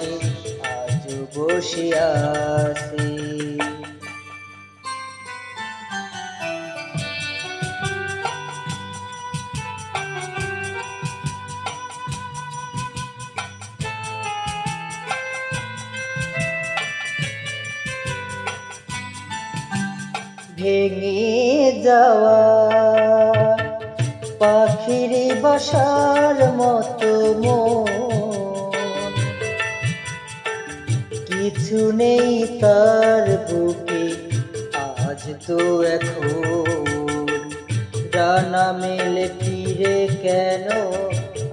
পাশে আজ বসে আছে। ভেঙে যাওয়া পাখির বাসার মতো মন কিছু নেই তার বুকে। আজ তো এখন ডানা মেলে ফিরে কেন?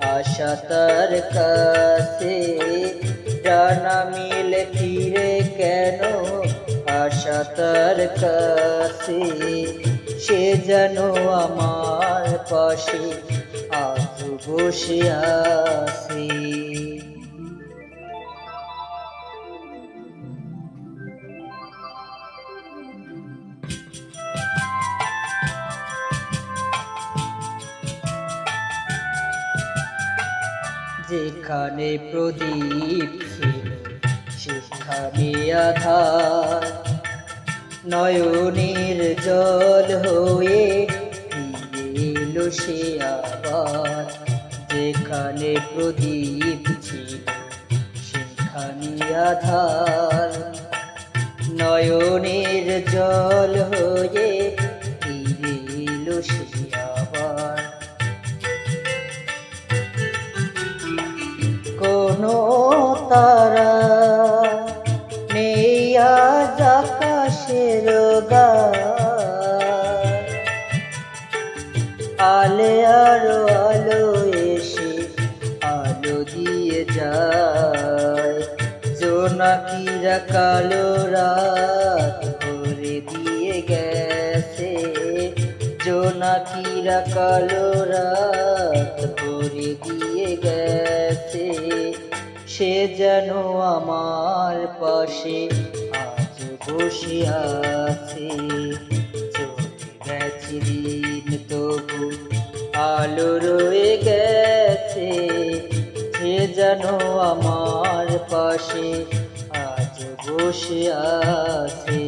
আশা তার কাছে। ডানা মিলে ফিরে কেন? আশা তার কাছে। সে যেন আমার পাশে আজ বসে আছে। যেখানে প্রদীপ সেখানে আধার। নয়নের জল হয়ে এলো সে আবার। যেখানে প্রদীপ ছিল, সেখানে আধার। নয়নের জল আলে আরও আলো এসে আলো দিয়ে যায়। জোনাকিরা কালো রাত করে দিয়ে গেছে। জোনাকিরা কালো রাত করে দিয়ে গেছে। সে যেন আমার পাশে আজ বসে আছে। চলে গেছে আলো রয়ে গেছে সে যেন আমার পাশে আজ বসে আছে।